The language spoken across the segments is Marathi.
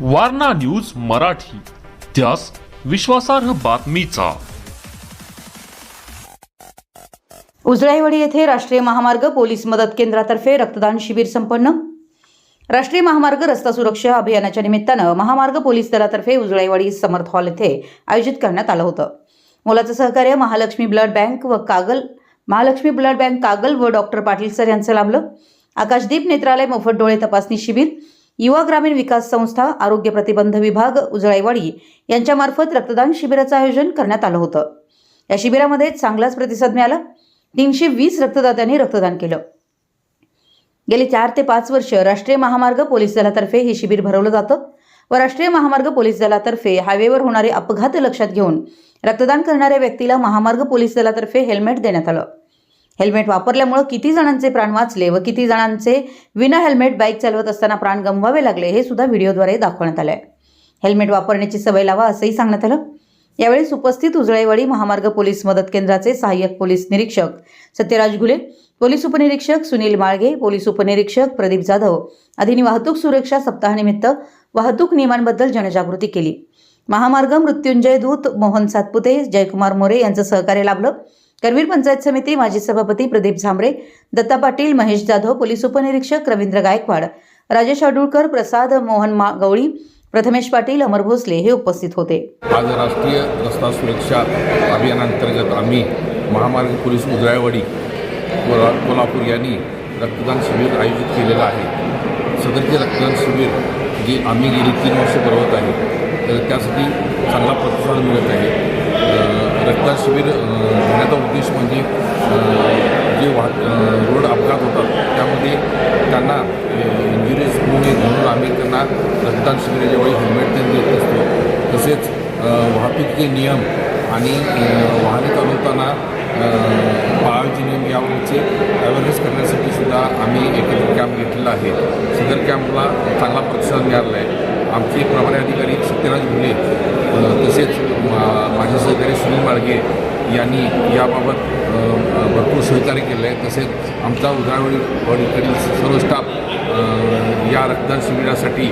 वारणा न्यूज मराठी. त्यास विश्वासार्ह बातमीचा. उजळाईवाडी येथे राष्ट्रीय महामार्ग पोलीस मदत केंद्रातर्फे रक्तदान शिबिर संपन्न. राष्ट्रीय महामार्ग रस्ता सुरक्षा अभियानाच्या निमित्तानं महामार्ग पोलीस दलातर्फे उजळाईवाडी समर्थ हॉल येथे आयोजित करण्यात आलं होतं. मोलाचं सहकार्य महालक्ष्मी ब्लड बँक व कागल महालक्ष्मी ब्लड बँक कागल व डॉक्टर पाटील सर यांचं लाभलं. आकाशदीप नेत्रालय मोफत डोळे तपासणी शिबिर युवा ग्रामीण विकास संस्था आरोग्य प्रतिबंध विभाग उजळाईवाडी यांच्यामार्फत रक्तदान शिबिराचं आयोजन करण्यात आलं होतं. या शिबिरामध्ये चांगलाच प्रतिसाद मिळाला. तीनशे वीस रक्तदात्यांनी रक्तदान केलं. गेली चार ते पाच वर्ष राष्ट्रीय महामार्ग पोलीस दलातर्फे हे शिबिर भरवलं जातं व राष्ट्रीय महामार्ग पोलीस दलातर्फे हायवेवर होणारे अपघात लक्षात घेऊन रक्तदान करणाऱ्या व्यक्तीला महामार्ग पोलीस दलातर्फे हेल्मेट देण्यात आलं. हेल्मेट वापरल्यामुळं किती जणांचे प्राण वाचले व किती जणांचे विना हेल्मेट बाईक चालवत असताना प्राण गमवावे लागले हे सुद्धा व्हिडिओद्वारे दाखवण्यात आलं आहे हेल्मेट वापरण्याची सवय लावा असंही सांगण्यात आलं. यावेळी उपस्थित उजळेवाडी महामार्ग पोलीस मदत केंद्राचे सहाय्यक पोलीस निरीक्षक सत्यराज घुले पोलीस उपनिरीक्षक सुनील माळगे पोलीस उपनिरीक्षक प्रदीप जाधव आदींनी वाहतूक सुरक्षा सप्ताहानिमित्त वाहतूक नियमांबद्दल जनजागृती केली. महामार्ग मृत्युंजय दूत मोहन सातपुते जयकुमार मोरे यांचं सहकार्य लाभलं. करवीर पंचायत समिती माजी सभापती प्रदीप झांबरे दत्ता पाटील महेश जाधव पोलीस उपनिरीक्षक रवींद्र गायकवाड राजेश आडुळकर प्रसाद मोहन मा गवळी प्रथमेश पाटील अमर भोसले हे उपस्थित होते. आज राष्ट्रीय रस्ता सुरक्षा अभियानांतर्गत आम्ही महामार्ग पोलीस उजळाईवाडी कोल्हा कोल्हापूर यांनी रक्तदान शिबिर आयोजित केलेलं आहे. सदरचे रक्तदान शिबिर जे आम्ही गेली तीन वर्ष भरवत आहे तर त्यासाठी चांगला प्रतिसाद मिळत आहे. रक्तदान शिबिर घेण्याचा उद्देश म्हणजे जे वाह रोड अपघात होतात त्यामध्ये त्यांना इंजुरीज होऊ नये म्हणून आम्ही त्यांना रक्तदान शिबिर वेळी हेल्मेट त्यांनी देत असतो. तसेच वाहतुकीचे नियम आणि वाहने चालवताना अ, पाळावचे नियम यावरचे अवेअरनेस करण्यासाठी सुद्धा आम्ही एकत्र कॅम्प घेतलेला आहे. सदर कॅम्पला चांगला प्रतिसाद मिळाला आहे. आमचे प्रभारी अधिकारी सत्यराज भुले तसेच मा- माझे सहकारी सुनील माळगे यांनी याबाबत भरपूर सहकार्य केलं आहे तसेच आमचा उजळावडी वडीकडील सर्व स्टाफ या रक्तदान शिबिरासाठी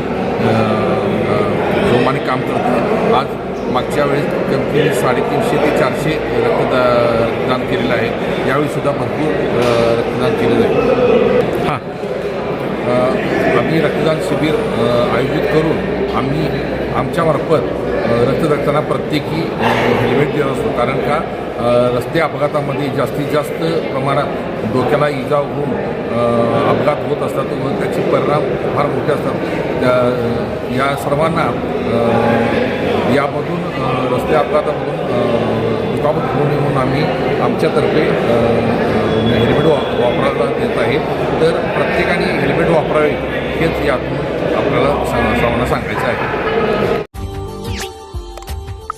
जोमाने काम करतो आज मागच्या वेळेस कमी साडेतीनशे ते चारशे रक्तदा रक्तदान केलेलं आहे. यावेळीसुद्धा भरपूर रक्तदान केलेलं आहे. हां. आम्ही रक्तदान शिबिर आयोजित करून आम्ही आमच्यामार्फत रस्ते रक्त प्रत्येकी हेल्मेट देत असतो. कारण का रस्ते अपघातामध्ये जास्तीत जास्त प्रमाणात डोक्याला इजा होऊन अपघात होत असतात व त्याचे परिणाम फार मोठे असतात. त्या या सर्वांना यामधून रस्ते अपघातामधून दुखापत होऊ नये म्हणून आम्ही आमच्यातर्फे हेल्मेट वा वापरायला देत आहे. तर प्रत्येकाने हेल्मेट वापरावे. हेच यातून आपल्याला सा- सर्वांना सांगायचं आहे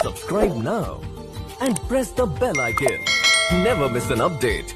Subscribe now and press the bell icon. Never miss an update.